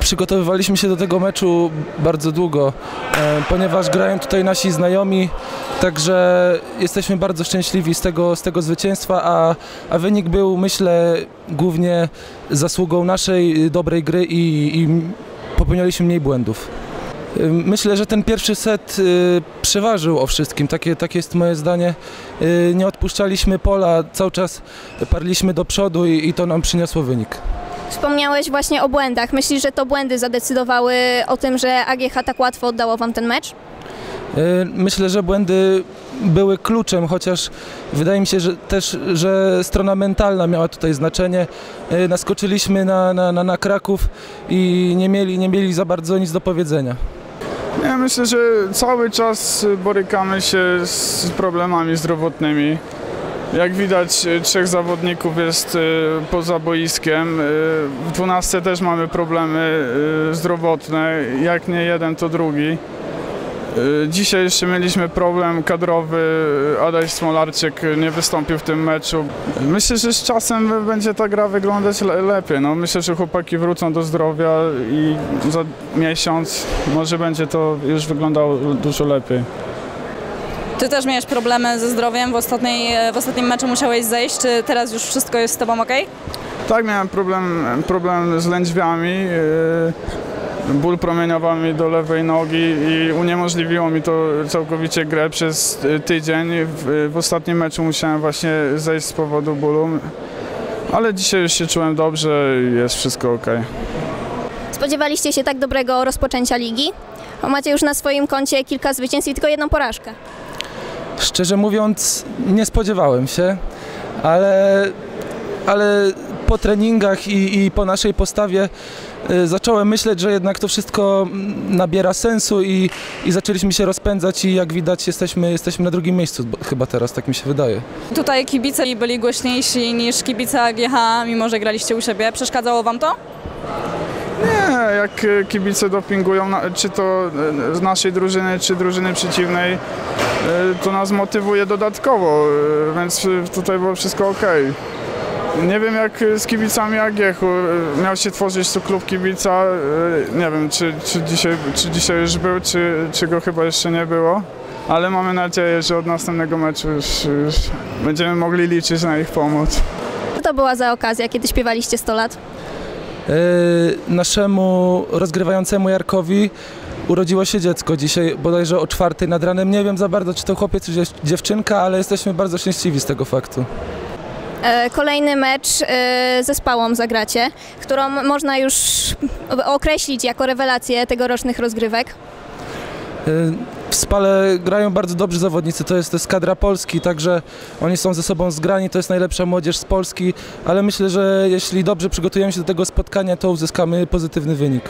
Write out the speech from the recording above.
Przygotowywaliśmy się do tego meczu bardzo długo, e, ponieważ grają tutaj nasi znajomi, także jesteśmy bardzo szczęśliwi z tego, z tego zwycięstwa, a, a wynik był myślę głównie zasługą naszej dobrej gry i, i popełnialiśmy mniej błędów. Myślę, że ten pierwszy set y, przeważył o wszystkim, takie, takie jest moje zdanie. Y, Nie odpuszczaliśmy pola, cały czas parliśmy do przodu i, i to nam przyniosło wynik. Wspomniałeś właśnie o błędach. Myślisz, że to błędy zadecydowały o tym, że AGH tak łatwo oddało wam ten mecz? Y, Myślę, że błędy były kluczem, chociaż wydaje mi się, że też, że strona mentalna miała tutaj znaczenie. Y, Naskoczyliśmy na, na, na, na Kraków i nie mieli, nie mieli za bardzo nic do powiedzenia. Ja myślę, że cały czas borykamy się z problemami zdrowotnymi. Jak widać, trzech zawodników jest y, poza boiskiem. Y, W 12 też mamy problemy y, zdrowotne. Jak nie jeden, to drugi. Y, Dzisiaj jeszcze mieliśmy problem kadrowy. Adaś Smolarczyk nie wystąpił w tym meczu. Myślę, że z czasem będzie ta gra wyglądać le- lepiej. No, myślę, że chłopaki wrócą do zdrowia i za miesiąc może będzie to już wyglądało dużo lepiej. Ty też miałeś problemy ze zdrowiem, w, ostatniej, w ostatnim meczu musiałeś zejść, czy teraz już wszystko jest z tobą ok? Tak, miałem problem, problem z lędźwiami. Ból promieniował mi do lewej nogi i uniemożliwiło mi to całkowicie grę przez y, tydzień. W, w ostatnim meczu musiałem właśnie zejść z powodu bólu. Ale dzisiaj już się czułem dobrze i jest wszystko ok. Spodziewaliście się tak dobrego rozpoczęcia ligi? Bo macie już na swoim koncie kilka zwycięstw i tylko jedną porażkę. Szczerze mówiąc, nie spodziewałem się, ale, ale po treningach i, i po naszej postawie y, zacząłem myśleć, że jednak to wszystko mm, nabiera sensu i, i zaczęliśmy się rozpędzać i jak widać jesteśmy, jesteśmy na drugim miejscu bo- chyba teraz, tak mi się wydaje. Tutaj kibice byli głośniejsi niż kibice AGH, mimo że graliście u siebie. Przeszkadzało wam to? Nie, jak kibice dopingują, czy to y, z naszej drużyny, czy drużyny przeciwnej, y, to nas motywuje dodatkowo, więc tutaj było wszystko ok. Nie wiem jak z kibicami AGH-u, y, miał się tworzyć tu klub kibica, y, nie wiem czy, czy, dzisiaj, czy dzisiaj już był, czy, czy go chyba jeszcze nie było. Ale mamy nadzieję, że od następnego meczu już, już będziemy mogli liczyć na ich pomoc. Co to była za okazja, kiedy śpiewaliście 100 lat? Y, naszemu rozgrywającemu Jarkowi urodziło się dziecko dzisiaj, bodajże o czwartej nad ranem. Nie wiem za bardzo, czy to chłopiec, czy dziew- dziewczynka, ale jesteśmy bardzo szczęśliwi z tego faktu. E, Kolejny mecz e, ze Spałą zagracie, którą można już określić jako rewelację tegorocznych rozgrywek. Y, W Spale grają bardzo dobrzy zawodnicy, to jest, to jest kadra Polski, także oni są ze sobą zgrani, to jest najlepsza młodzież z Polski, ale myślę, że jeśli dobrze przygotujemy się do tego spotkania, to uzyskamy pozytywny wynik.